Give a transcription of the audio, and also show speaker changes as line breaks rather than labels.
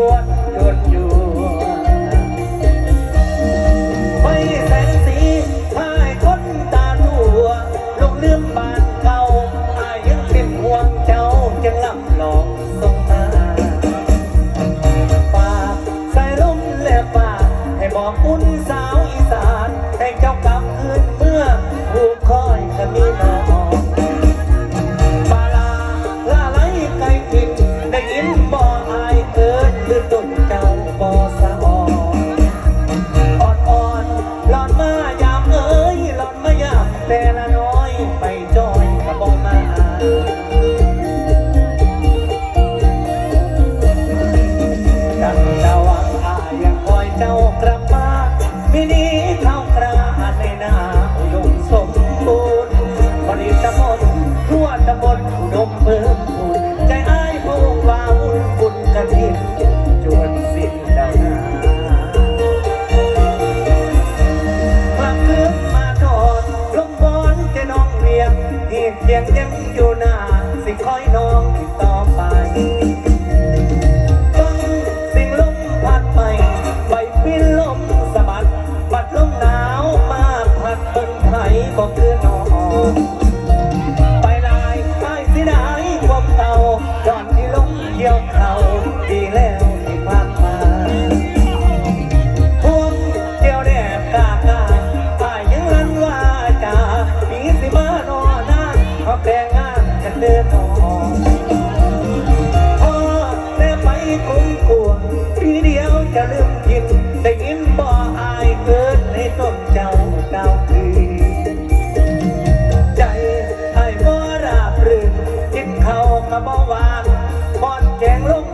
กิ บ่สะออ่อนอ่อนหลอนมายามเอ้ยหลอนมายามแต่ละน้อยไปจอยกับบ่มาจังดาวังอายังคอยเจ้ากลับมามินีเข้ากราในนาอุดมสมบูรณ์ผลิตมนทั่วตำบล เพียงยังอยู่นาสิคอยน้องต่อไปฟังสิ่งลมพัดไปใบพินลมสะบัดบัดลมหนาวมาพัดต้นไผ่ก็คือน้องไปลายสายสิได้ความเตาก่อนที่ลมเกี่ยวเขาดีแล้วที่ผ่านมาพวงเกี่ยวแดดกากา กันเดินออพอแม่ไปคุ้ลัวทีเดียวจะลืมกินได้ยินบ่อายเกิดในต้นเจ้าดาวคืนใจให้บ่ราบรื่นกินเขามาบ่วางบอดแกงลง